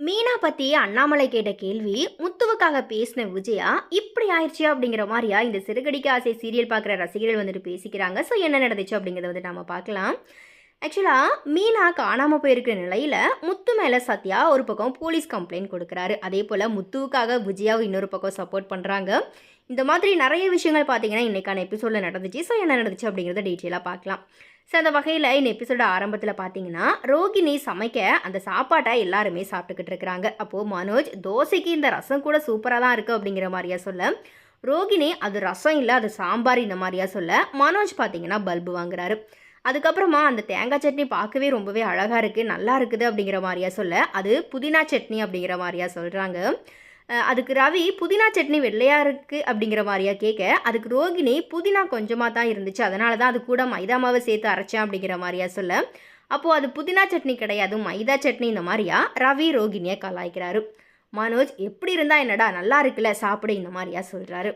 மீனா பத்தி அண்ணாமலை கேட்ட கேள்வி முத்துவுக்காக பேசின விஜயா இப்படி ஆயிடுச்சு அப்படிங்கிற மாதிரியா இந்த சிறுகடிக்க ஆசை சீரியல் பார்க்குற ரசிகர்கள் வந்துட்டு பேசிக்கிறாங்க. ஸோ என்ன நடந்துச்சு அப்படிங்கிறத வந்து நம்ம பார்க்கலாம். ஆக்சுவலாக மீனா காணாமல் போயிருக்கிற நிலையில் முத்து மேலே சத்யா ஒரு பக்கம் போலீஸ் கம்ப்ளைண்ட் கொடுக்குறாரு. அதே போல் முத்துவுக்காக விஜயாவை இன்னொரு பக்கம் சப்போர்ட் பண்ணுறாங்க இந்த மாதிரி நிறைய விஷயங்கள் பார்த்தீங்கன்னா இன்றைக்கான எபிசோடில் நடந்துச்சு. ஸோ என்ன நடந்துச்சு அப்படிங்கிறத டீட்டெயிலாக பார்க்கலாம். ஸோ அந்த வகையில் இந்த எபிசோட ஆரம்பத்தில் பார்த்தீங்கன்னா ரோகிணி சமைக்க அந்த சாப்பாட்டை எல்லாருமே சாப்பிட்டுக்கிட்டு இருக்கிறாங்க. அப்போது மனோஜ் தோசைக்கு இந்த ரசம் கூட சூப்பராக தான் இருக்குது அப்படிங்கிற மாதிரியா சொல்ல ரோகிணி அது ரசம் இல்லை அது சாம்பார் இந்த மாதிரியா சொல்ல மனோஜ் பார்த்தீங்கன்னா பல்பு வாங்குறாரு. அதுக்கப்புறமா அந்த தேங்காய் சட்னி பார்க்கவே ரொம்பவே அழகாக இருக்குது நல்லா இருக்குது அப்படிங்கிற மாதிரியா சொல்ல அது புதினா சட்னி அப்படிங்கிற மாதிரியா சொல்கிறாங்க அதுக்கு ரவி புதினா சட்னி வெள்ளையாக இருக்குது அப்படிங்கிற மாதிரியா கேட்க அதுக்கு ரோகிணி புதினா கொஞ்சமாக தான் இருந்துச்சு அதனால தான் அது கூட மைதா மாவை சேர்த்து அரைச்சேன் அப்படிங்கிற மாதிரியா சொல்ல. அப்போது அது புதினா சட்னி கிடையாது மைதா சட்னி இந்த மாதிரியா? ரவி ரோகிணியை கலாய்க்கிறாரு. மனோஜ் எப்படி இருந்தால் என்னடா நல்லா இருக்குல்ல சாப்பிடு இந்த மாதிரியா சொல்கிறாரு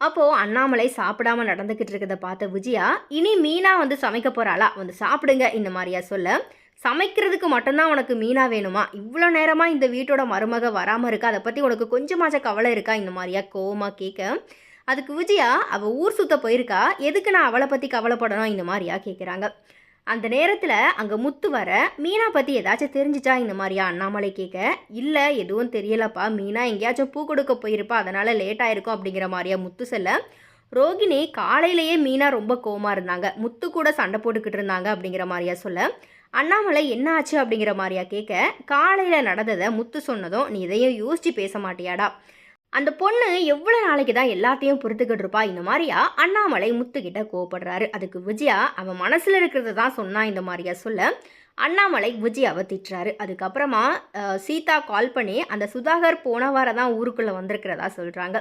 அப்போது அண்ணாமலை சாப்பிடாம நடந்துக்கிட்டு இருக்கிறத பார்த்த விஜயா இனி மீனா வந்து சமைக்க போகிறாளா வந்து சாப்பிடுங்க இந்த மாதிரியா சொல்ல. சமைக்கிறதுக்கு மட்டும்தான் உனக்கு மீனா வேணுமா? இவ்வளோ நேரமாக இந்த வீட்டோட மருமக வராமல் இருக்கா? அதை பற்றி உனக்கு கொஞ்சமாச்சும் கவலை இருக்கா? இந்த மாதிரியா கோவமாக கேட்க அதுக்கு விஜயா அவள் ஊர் சுத்த போயிருக்கா. எதுக்கு நான் அவளை பற்றி கவலைப்படணும்? இந்த மாதிரியா கேட்குறாங்க அந்த நேரத்தில் அங்கே முத்து வர மீனா பற்றி ஏதாச்சும் தெரிஞ்சிச்சா இந்த மாதிரியா? அண்ணாமலை கேட்க இல்லை எதுவும் தெரியலப்பா. மீனா எங்கேயாச்சும் பூ கொடுக்க போயிருப்பா. அதனால் லேட் ஆயிருக்கும். அப்படிங்கிற மாதிரியா முத்து செல்ல ரோகிணி காலையிலேயே மீனா ரொம்ப கோமாக இருந்தாங்க. முத்து கூட சண்டை போட்டுக்கிட்டு இருந்தாங்க. அப்படிங்கிற மாதிரியா சொல்ல அண்ணாமலை என்ன ஆச்சு? அப்படிங்கிற மாதிரியா கேட்க காலையில் நடந்ததை முத்து சொன்னதும் நீ இதையும் யோசித்து பேச மாட்டியாடா. அந்த பொண்ணு எவ்வளோ நாளைக்கு தான் எல்லாத்தையும் பொறுத்துக்கிட்டு இருப்பா? இந்த மாதிரியா? அண்ணாமலை முத்துக்கிட்ட கோவப்படுறாரு. அதுக்கு விஜயா அவன் மனசில் இருக்கிறத தான் சொன்னான் இந்த மாதிரியா சொல்ல? அண்ணாமலை விஜயாவை திட்டுறாரு. அதுக்கப்புறமா சீதா கால் பண்ணி அந்த சுதாகர் போன வாரம் தான் ஊருக்குள்ளே வந்திருக்கிறதா சொல்கிறாங்க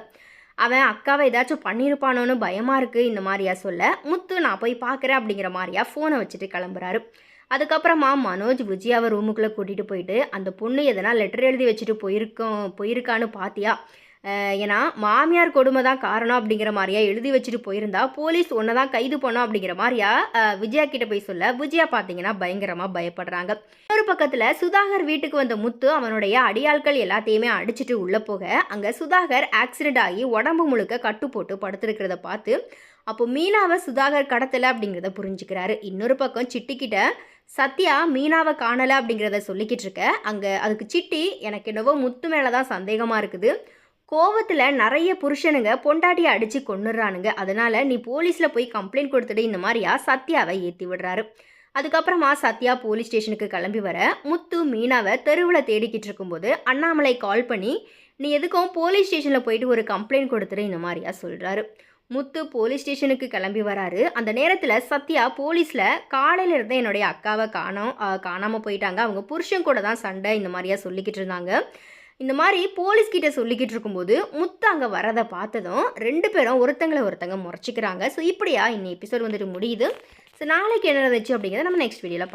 அவன் அக்காவை ஏதாச்சும் பண்ணியிருப்பானோன்னு பயமாக இருக்குது இந்த மாதிரியா சொல்ல? முத்து நான் போய் பார்க்குறேன் அப்படிங்கிற மாதிரியா ஃபோனை வச்சுட்டு கிளம்புறாரு. அதுக்கப்புறமா மனோஜ் விஜயாவை ரூமுக்குள்ளே கூட்டிகிட்டு போயிட்டு அந்த பொண்ணு எதனா லெட்டர் எழுதி வச்சுட்டு போயிருக்கோம் போயிருக்கான்னு பார்த்தியா ஏன்னா மாமியார் கொடுமை தான் காரணம் அப்படிங்கிற மாதிரியா எழுதி வச்சுட்டு போயிருந்தா போலீஸ் ஒன்றை தான் கைது பண்ணோம் அப்படிங்கிற மாதிரியா விஜயா கிட்ட போய் சொல்ல விஜயா பார்த்தீங்கன்னா பயங்கரமாக பயப்படுறாங்க. ஒரு பக்கத்தில் சுதாகர் வீட்டுக்கு வந்த முத்து அவனுடைய அடியாட்கள் எல்லாத்தையுமே அடிச்சுட்டு உள்ளே போக அங்கே சுதாகர் ஆக்சிடென்ட் ஆகி உடம்பு முழுக்க கட்டு போட்டு படுத்திருக்கிறத பார்த்து அப்போ மீனாவை சுதாகர் கடத்தலை அப்படிங்கிறத புரிஞ்சுக்கிறாரு. இன்னொரு பக்கம் சிட்டிக்கிட்ட சத்யா மீனாவை காணலை அப்படிங்கிறத சொல்லிக்கிட்டு இருக்க அங்கே அதுக்கு சிட்டி எனக்கு என்னவோ முத்து மேலே தான் சந்தேகமாக இருக்குது. கோவத்தில் நிறைய புருஷனுங்க பொண்டாட்டியை அடித்து கொண்டுடுறானுங்க அதனால் நீ போலீஸில் போய் கம்ப்ளைண்ட் கொடுத்துட்டு இந்த மாதிரியா சத்யாவை ஏற்றி விடுறாரு. அதுக்கப்புறமா சத்யா போலீஸ் ஸ்டேஷனுக்கு கிளம்பி வர முத்து மீனாவை தெருவில் தேடிக்கிட்டு இருக்கும்போது அண்ணாமலை கால் பண்ணி நீ எதுக்கும் போலீஸ் ஸ்டேஷனில் போயிட்டு ஒரு கம்ப்ளைண்ட் கொடுத்துரு இந்த மாதிரியா சொல்கிறாரு முத்து போலீஸ் ஸ்டேஷனுக்கு கிளம்பி வராரு. அந்த நேரத்தில் சத்யா போலீஸில் காலையில் இருந்து என்னுடைய அக்காவை காணோம் காணாமல் போயிட்டாங்க. அவங்க புருஷன் கூட தான் சண்டை இந்த மாதிரியா சொல்லிக்கிட்டு இருந்தாங்க. இந்த மாதிரி போலீஸ்கிட்ட சொல்லிக்கிட்டு இருக்கும்போது முத்து அங்கே வரதை பார்த்ததும் ரெண்டு பேரும் ஒருத்தங்களை ஒருத்தங்க முறைச்சிக்கிறாங்க. ஸோ இப்படியா இன்னும் எபிசோட் வந்துட்டு முடியுது. ஸோ நாளைக்கு என்ன நடந்துச்சு அப்படிங்கிறத நம்ம நெக்ஸ்ட் வீடியோவில்